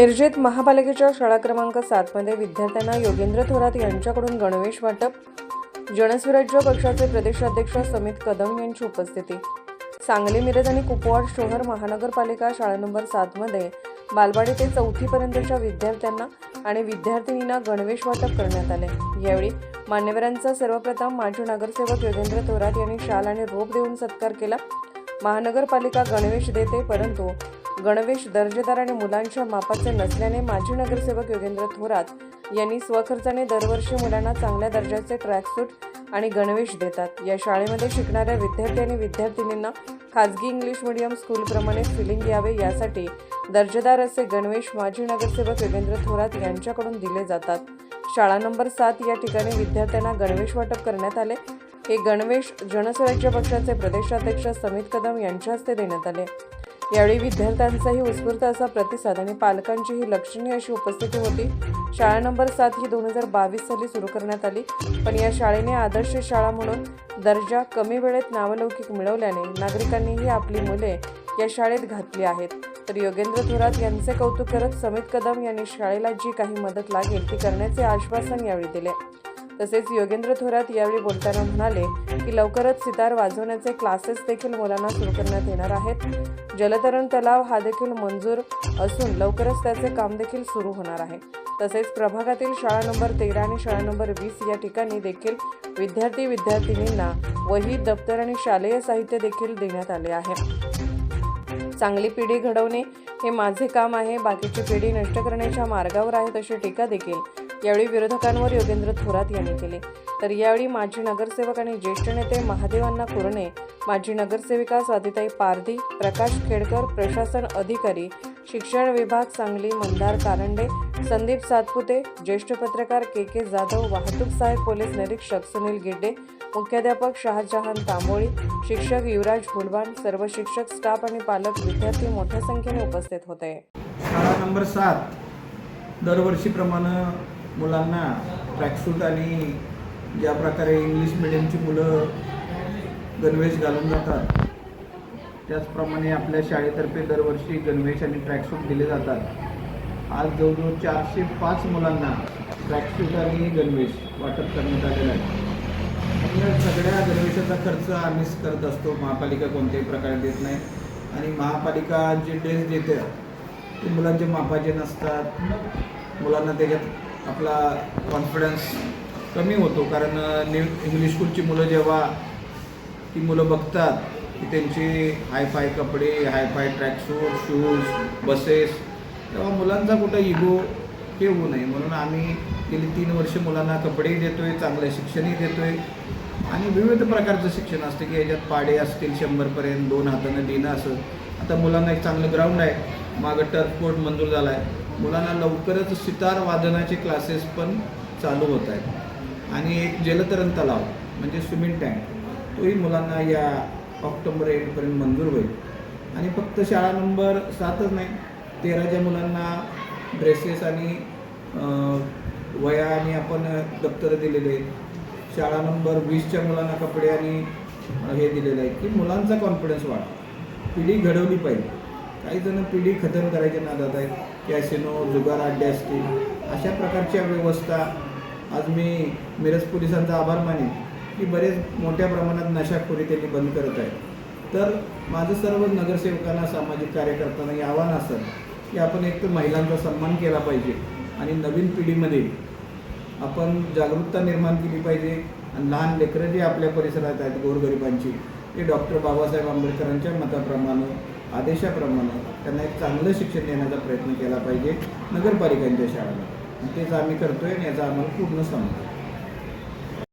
मिरजेत महापालिकेच्या शाळा क्रमांक सातमध्ये विद्यार्थ्यांना योगेंद्र थोरात यांच्याकडून गणवेश वाटप जनस्वराज्य पक्षाचे प्रदेशाध्यक्ष समित कदम यांची उपस्थिती. सांगली मिरज आणि कुपवाड शहर महानगरपालिका शाळा नंबर सातमध्ये बालवाडी ते चौथीपर्यंतच्या विद्यार्थ्यांना आणि विद्यार्थिनींना गणवेश वाटप करण्यात आले. यावेळी मान्यवरांचा सर्वप्रथम माजी नगरसेवक योगेंद्र थोरात यांनी शाल आणि रोप देऊन सत्कार केला. महानगरपालिका गणवेश देते परंतु गणवेश दर्जेदार आणि मुलांच्या मापाचे नसल्याने माजी नगरसेवक योगेंद्र थोरात यांनी स्वखर्चाने दरवर्षी मुलांना चांगल्या दर्जाचे ट्रॅकसूट आणि गणवेश देतात. या शाळेमध्ये शिकणाऱ्या विद्यार्थी आणि विद्यार्थिनींना खाजगी इंग्लिश मीडियम स्कूलप्रमाणे फिलिंग यावे यासाठी दर्जेदार असे गणवेश माजी नगरसेवक योगेंद्र थोरात यांच्याकडून दिले जातात. शाळा नंबर सात या ठिकाणी विद्यार्थ्यांना गणवेश वाटप करण्यात आले. हे गणवेश जनस्वराज्य पक्षाचे प्रदेशाध्यक्ष समित कदम यांच्या हस्ते देण्यात आले. यावेळी विद्यार्थ्यांचाही उत्स्फूर्त असा प्रतिसाद आणि पालकांचीही लक्षणीय अशी उपस्थिती होती. शाळा नंबर सात ही दोन हजार बावीस साली सुरू करण्यात आली. पण या शाळेने आदर्श शाळा म्हणून दर्जा कमी वेळेत नावलौकिक मिळवल्याने नागरिकांनीही आपली मुले या शाळेत घातली आहेत. तर योगेंद्र थोरात यांचे कौतुक करत समित कदम यांनी शाळेला जी काही मदत लागेल ती करण्याचे आश्वासन यावेळी दिले. तसेच योगेंद्र थोरात यावेळी बोलताना म्हणाले की लवकरच सितार वाजवण्याचे क्लासेस देखील मुलांना सुरू करण्यात येणार आहेत. जलतरण तलाव हा देखील मंजूर असून लवकरच त्याचे काम देखील सुरू होणार आहे. तसेच प्रभागातील शाळा नंबर तेरा आणि शाळा नंबर वीस या ठिकाणी देखील विद्यार्थी विद्यार्थिनींना वही दप्तर आणि शालेय साहित्य देखील देण्यात आले आहे. चांगली पिढी घडवणे हे माझे काम आहे. बाकीची पिढी नष्ट करण्याच्या मार्गावर आहेत अशी टीका देखील यावेळी विरोधकांवर योगेंद्र थोरात यांनी केले. तर यावेळी माजी नगरसेवक आणि ज्येष्ठ नेते महादेवांना कुरणे माजी नगरसेविका स्वादिताई पारधी प्रकाश खेडकर प्रशासन अधिकारी शिक्षण विभाग सांगली मंदार कारंडे संदीप सातपुते ज्येष्ठ पत्रकार के के जाधव वाहतूक सहाय्यक पोलीस निरीक्षक सुनील गिड्डे मुख्याध्यापक शहाजहान तांबोळी शिक्षक युवराज फुलबाण सर्व शिक्षक स्टाफ आणि पालक विद्यार्थी मोठ्या संख्येने उपस्थित होते. शाळा नंबर सात दरवर्षीप्रमाणे मुलांना ट्रॅकसूट आणि ज्या प्रकारे इंग्लिश मिडियमची मुलं गणवेश घालून जातात त्याचप्रमाणे आपल्या शाळेतर्फे दरवर्षी गणवेश आणि ट्रॅकसूट दिले जातात. आज जवळजवळ चारशे पाच मुलांना ट्रॅकसूट आणि गणवेश वाटप करण्यात आलेलं आहे. सगळ्या गणवेशाचा खर्च आम्हीच करत असतो महापालिका कोणत्याही प्रकारे देत नाही. आणि महापालिका जे ड्रेस देते ते मुलांचे मापाचे नसतात मुलांना त्याच्यात आपला कॉन्फिडन्स कमी होतो. कारण न्यू इंग्लिश स्कूलची मुलं जेव्हा ती मुलं बघतात की त्यांची हायफाय कपडे हायफाय ट्रॅकसूट शूज बसेस तेव्हा मुलांचा कुठं इगो हे होऊ नये. म्हणून आम्ही गेली तीन वर्ष मुलांना कपडेही देतो आहे चांगलं शिक्षणही देतो आहे आणि विविध प्रकारचं शिक्षण असतं की याच्यात पाडे असतील शंभरपर्यंत दोन हातानं लिहिणं असं. आता मुलांना एक चांगलं ग्राउंड आहे. मागं टर्फ कोर्ट मंजूर झाला आहे मुलांना लवकरच सितार वादनाचे क्लासेस पण चालू होत आहेत. आणि एक जलतरण तलाव म्हणजे स्विमिंग टँक तोही मुलांना या ऑक्टोबर एंडपर्यंत मंजूर होईल. आणि फक्त शाळा नंबर सातच नाही तेराच्या मुलांना ड्रेसेस आणि वया आणि आपण दप्तरं दिलेले आहेत. शाळा नंबर वीसच्या मुलांना कपडे आणि हे दिलेलं आहे की मुलांचा कॉन्फिडन्स वाढ. पिढी घडवली पाहिजे. काही जण पिढी खतम करायच्या नादात आहेत कॅसिनो जुगार अड्डे असतील. अशा प्रकारच्या व्यवस्था आज मी मिरज पोलिसांचा आभार मानेन की बरेच मोठ्या प्रमाणात नशाखोरी त्यांनी बंद करत आहेत. तर माझं सर्व नगरसेवकांना सामाजिक कार्यकर्त्यांना हे आव्हान असेल की आपण एक तर महिलांचा सन्मान केला पाहिजे आणि नवीन पिढीमध्ये आपण जागरूकता निर्माण केली पाहिजे. आणि लहान लेकरं जी आपल्या परिसरात आहेत गोरगरिबांची ते डॉक्टर बाबासाहेब आंबेडकरांच्या मताप्रमाणे आदेशाप्रमाणे त्यांना एक चांगलं शिक्षण देण्याचा प्रयत्न केला पाहिजे नगरपालिकांच्या शाळेला. तेच आम्ही करतोय आणि याचा आम्हाला पूर्ण समजतो